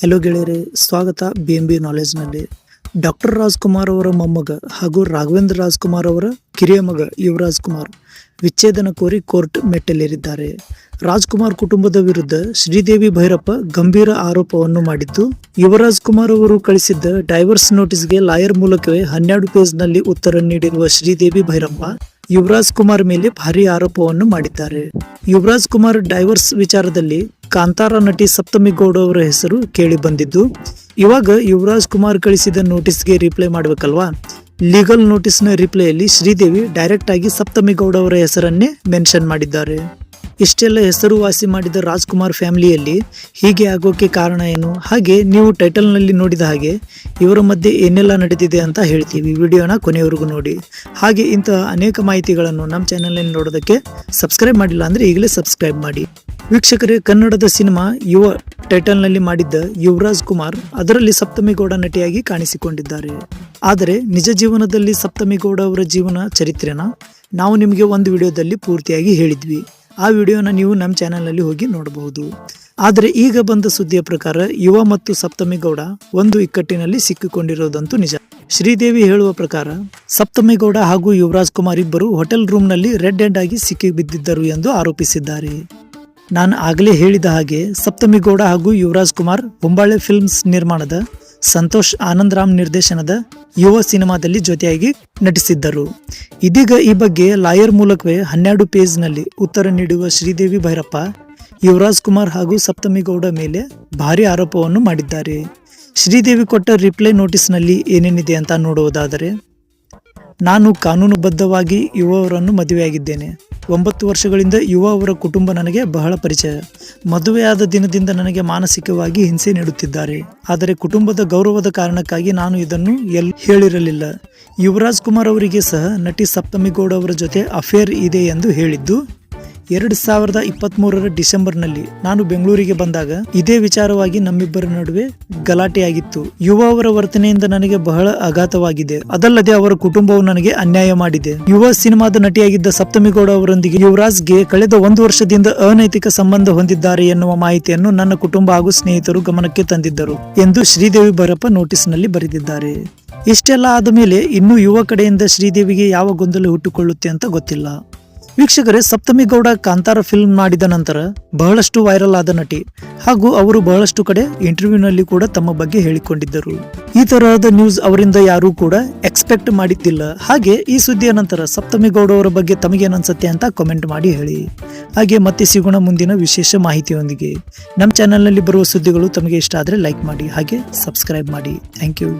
Hello ಗೆಳೆಯರೆ, ಸ್ವಾಗತ B M B ನಾಲೆಜ್ನಲ್ಲಿ ಡಾಕ್ಟರ್ ರಾಜ್ಕುಮಾರ್ ಅವರ ಮೊಮ್ಮಗ ಹಾಗೂ ರಾಘವೇಂದ್ರ ರಾಜ್ಕುಮಾರ್ ಅವರ ಕಿರಿಯ ಮಗ ಯುವರಾಜ್ ಕುಮಾರ್ ವಿಚ್ಛೇದನ ಕೋರಿ ಕೋರ್ಟ್ ಮೆಟ್ಟಲೇರಿದ್ದಾರೆ. ರಾಜ್ಕುಮಾರ್ ಕುಟುಂಬದ ವಿರುದ್ಧ ಶ್ರೀದೇವಿ ಭೈರಪ್ಪ ಗಂಭೀರ ಆರೋಪವನ್ನು ಮಾಡಿದ್ದು, ಯುವರಾಜ್ ಕುಮಾರ್ ಅವರು ಕಳಿಸಿದ್ದ ಡೈವರ್ಸ್ ನೋಟಿಸ್ಗೆ ಲಾಯರ್ ಮೂಲಕವೇ ಹನ್ನೆರಡು ಪೇಜ್ನಲ್ಲಿ ಉತ್ತರ ನೀಡಿರುವ ಶ್ರೀದೇವಿ ಭೈರಪ್ಪ ಯುವರಾಜ್ ಕುಮಾರ್ ಮೇಲೆ ಭಾರಿ ಆರೋಪವನ್ನು ಮಾಡಿದ್ದಾರೆ. ಯುವರಾಜ್ ಕುಮಾರ್ ಡೈವರ್ಸ್ ವಿಚಾರದಲ್ಲಿ ಕಾಂತಾರ ನಟಿ ಸಪ್ತಮಿ ಗೌಡ ಅವರ ಹೆಸರು ಕೇಳಿ ಬಂದಿದ್ದು ಇವಾಗ ಯುವರಾಜ್ ಕುಮಾರ್ ಕಳಿಸಿದ ನೋಟಿಸ್ಗೆ ರಿಪ್ಲೈ ಮಾಡಬೇಕಲ್ವಾ? ಲೀಗಲ್ ನೋಟಿಸ್ನ ರಿಪ್ಲೈಯಲ್ಲಿ ಶ್ರೀದೇವಿ ಡೈರೆಕ್ಟ್ ಆಗಿ ಸಪ್ತಮಿ ಗೌಡ ಅವರ ಹೆಸರನ್ನೇ ಮೆನ್ಷನ್ ಮಾಡಿದ್ದಾರೆ. ಇಷ್ಟೆಲ್ಲ ಹೆಸರುವಾಸಿ ಮಾಡಿದ ರಾಜ್ಕುಮಾರ್ ಫ್ಯಾಮಿಲಿಯಲ್ಲಿ ಹೀಗೆ ಆಗೋಕೆ ಕಾರಣ ಏನು? ಹಾಗೆ ನೀವು ಟೈಟಲ್ನಲ್ಲಿ ನೋಡಿದ ಹಾಗೆ ಇವರ ಮಧ್ಯೆ ಏನೆಲ್ಲ ನಡೆದಿದೆ ಅಂತ ಹೇಳ್ತೀವಿ. ವಿಡಿಯೋನ ಕೊನೆಯವರೆಗೂ ನೋಡಿ. ಹಾಗೆ ಇಂತಹ ಅನೇಕ ಮಾಹಿತಿಗಳನ್ನು ನಮ್ಮ ಚಾನಲ್ನಲ್ಲಿ ನೋಡೋದಕ್ಕೆ ಸಬ್ಸ್ಕ್ರೈಬ್ ಮಾಡಿಲ್ಲ ಅಂದರೆ ಈಗಲೇ ಸಬ್ಸ್ಕ್ರೈಬ್ ಮಾಡಿ. ವೀಕ್ಷಕರೇ, ಕನ್ನಡದ ಸಿನಿಮಾ ಯುವ ಟೈಟಲ್ನಲ್ಲಿ ಮಾಡಿದ್ದ ಯುವರಾಜ್ ಕುಮಾರ್ ಅದರಲ್ಲಿ ಸಪ್ತಮಿಗೌಡ ನಟಿಯಾಗಿ ಕಾಣಿಸಿಕೊಂಡಿದ್ದಾರೆ. ಆದರೆ ನಿಜ ಜೀವನದಲ್ಲಿ ಸಪ್ತಮಿಗೌಡ ಅವರ ಜೀವನ ಚರಿತ್ರೆನ? ನಾವು ನಿಮಗೆ ಒಂದು ವಿಡಿಯೋದಲ್ಲಿ ಪೂರ್ತಿಯಾಗಿ ಹೇಳಿದ್ವಿ. ಆ ವಿಡಿಯೋನ ನೀವು ನಮ್ಮ ಚಾನಲ್ನಲ್ಲಿ ಹೋಗಿ ನೋಡಬಹುದು ಆದರೆ ಈಗ ಬಂದ ಸುದ್ದಿಯ ಪ್ರಕಾರ ಯುವ ಮತ್ತು ಸಪ್ತಮಿ ಗೌಡ ಒಂದು ಇಕ್ಕಟ್ಟಿನಲ್ಲಿ ಸಿಕ್ಕಿಕೊಂಡಿರೋದಂತೂ ನಿಜ. ಶ್ರೀದೇವಿ ಹೇಳುವ ಪ್ರಕಾರ ಸಪ್ತಮಿ ಗೌಡ ಹಾಗೂ ಯುವರಾಜ್ ಕುಮಾರ್ ಇಬ್ಬರು ಹೋಟೆಲ್ ರೂಮ್ನಲ್ಲಿ ರೆಡ್ ಹ್ಯಾಂಡ್ ಆಗಿ ಸಿಕ್ಕಿ ಬಿದ್ದಿದ್ದರು ಎಂದು ಆರೋಪಿಸಿದ್ದಾರೆ. ನಾನು ಆಗಲೇ ಹೇಳಿದ ಹಾಗೆ ಸಪ್ತಮಿ ಗೌಡ ಹಾಗೂ ಯುವರಾಜ್ ಕುಮಾರ್ ಬೊಂಬಾಳೆ ಫಿಲ್ಮ್ಸ್ ನಿರ್ಮಾಣದ ಸಂತೋಷ್ ಆನಂದರಾಮ್ ನಿರ್ದೇಶನದ ಯುವ ಸಿನಿಮಾದಲ್ಲಿ ಜೊತೆಯಾಗಿ ನಟಿಸಿದ್ದರು. ಇದೀಗ ಈ ಬಗ್ಗೆ ಲಾಯರ್ ಮೂಲಕವೇ ಹನ್ನೆರಡು ಪೇಜ್ನಲ್ಲಿ ಉತ್ತರ ನೀಡುವ ಶ್ರೀದೇವಿ ಭೈರಪ್ಪ, ಯುವರಾಜ್ ಕುಮಾರ್ ಹಾಗೂ ಸಪ್ತಮಿಗೌಡ ಮೇಲೆ ಭಾರಿ ಆರೋಪವನ್ನು ಮಾಡಿದ್ದಾರೆ. ಶ್ರೀದೇವಿ ಕೊಟ್ಟ ರಿಪ್ಲೈ ನೋಟಿಸ್ನಲ್ಲಿ ಏನೇನಿದೆ ಅಂತ ನೋಡುವುದಾದರೆ, ನಾನು ಕಾನೂನುಬದ್ಧವಾಗಿ ಯುವವರನ್ನು ಮದುವೆಯಾಗಿದ್ದೇನೆ. ಒಂಬತ್ತು ವರ್ಷಗಳಿಂದ ಯುವ ಅವರ ಕುಟುಂಬ ನನಗೆ ಬಹಳ ಪರಿಚಯ. ಮದುವೆಯಾದ ದಿನದಿಂದ ನನಗೆ ಮಾನಸಿಕವಾಗಿ ಹಿಂಸೆ ನೀಡುತ್ತಿದ್ದಾರೆ. ಆದರೆ ಕುಟುಂಬದ ಗೌರವದ ಕಾರಣಕ್ಕಾಗಿ ನಾನು ಇದನ್ನು ಎಲ್ ಹೇಳಿರಲಿಲ್ಲ. ಯುವರಾಜ್ ಕುಮಾರ್ ಅವರಿಗೆ ಸಹ ನಟಿ ಸಪ್ತಮಿಗೌಡ ಅವರ ಜೊತೆ ಅಫೇರ್ ಇದೆ ಎಂದು ಹೇಳಿದ್ದು ಎರಡು ಸಾವಿರದ ಇಪ್ಪತ್ತ್ಮೂರರ ಡಿಸೆಂಬರ್ನಲ್ಲಿ ನಾನು ಬೆಂಗಳೂರಿಗೆ ಬಂದಾಗ ಇದೇ ವಿಚಾರವಾಗಿ ನಮ್ಮಿಬ್ಬರ ನಡುವೆ ಗಲಾಟೆಯಾಗಿತ್ತು. ಯುವ ಅವರ ವರ್ತನೆಯಿಂದ ನನಗೆ ಬಹಳ ಆಘಾತವಾಗಿದೆ. ಅದಲ್ಲದೆ ಅವರ ಕುಟುಂಬವು ನನಗೆ ಅನ್ಯಾಯ ಮಾಡಿದೆ. ಯುವ ಸಿನಿಮಾದ ನಟಿಯಾಗಿದ್ದ ಸಪ್ತಮಿಗೌಡ ಅವರೊಂದಿಗೆ ಯುವರಾಜ್ಗೆ ಕಳೆದ ಒಂದು ವರ್ಷದಿಂದ ಅನೈತಿಕ ಸಂಬಂಧ ಹೊಂದಿದ್ದಾರೆ ಎನ್ನುವ ಮಾಹಿತಿಯನ್ನು ನನ್ನ ಕುಟುಂಬ ಹಾಗೂ ಸ್ನೇಹಿತರು ಗಮನಕ್ಕೆ ತಂದಿದ್ದರು ಎಂದು ಶ್ರೀದೇವಿ ಭರಪ್ಪ ನೋಟಿಸ್ನಲ್ಲಿ ಬರೆದಿದ್ದಾರೆ. ಇಷ್ಟೆಲ್ಲ ಆದ ಮೇಲೆ ಇನ್ನೂ ಯುವ ಕಡೆಯಿಂದ ಶ್ರೀದೇವಿಗೆ ಯಾವ ಗೊಂದಲ ಹುಟ್ಟುಕೊಳ್ಳುತ್ತೆ ಅಂತ ಗೊತ್ತಿಲ್ಲ. ವೀಕ್ಷಕರೇ, ಸಪ್ತಮಿ ಗೌಡ ಕಾಂತಾರ ಫಿಲ್ಮ್ ಮಾಡಿದ ನಂತರ ಬಹಳಷ್ಟು ವೈರಲ್ ಆದ ನಟಿ ಹಾಗೂ ಅವರು ಬಹಳಷ್ಟು ಕಡೆ ಇಂಟರ್ವ್ಯೂನಲ್ಲಿ ಕೂಡ ತಮ್ಮ ಬಗ್ಗೆ ಹೇಳಿಕೊಂಡಿದ್ದರು. ಈ ತರಹದ ನ್ಯೂಸ್ ಅವರಿಂದ ಯಾರೂ ಕೂಡ ಎಕ್ಸ್ಪೆಕ್ಟ್ ಮಾಡಿದ್ದಿಲ್ಲ. ಹಾಗೆ ಈ ಸುದ್ದಿಯ ನಂತರ ಸಪ್ತಮಿ ಗೌಡ ಅವರ ಬಗ್ಗೆ ತಮಗೇನನ್ಸುತ್ತೆ ಅಂತ ಕಮೆಂಟ್ ಮಾಡಿ ಹೇಳಿ. ಹಾಗೆ ಮತ್ತೆ ಸಿಗೋಣ ಮುಂದಿನ ವಿಶೇಷ ಮಾಹಿತಿಯೊಂದಿಗೆ. ನಮ್ಮ ಚಾನೆಲ್ನಲ್ಲಿ ಬರುವ ಸುದ್ದಿಗಳು ತಮಗೆ ಇಷ್ಟ ಆದರೆ ಲೈಕ್ ಮಾಡಿ, ಹಾಗೆ ಸಬ್ಸ್ಕ್ರೈಬ್ ಮಾಡಿ. Thank you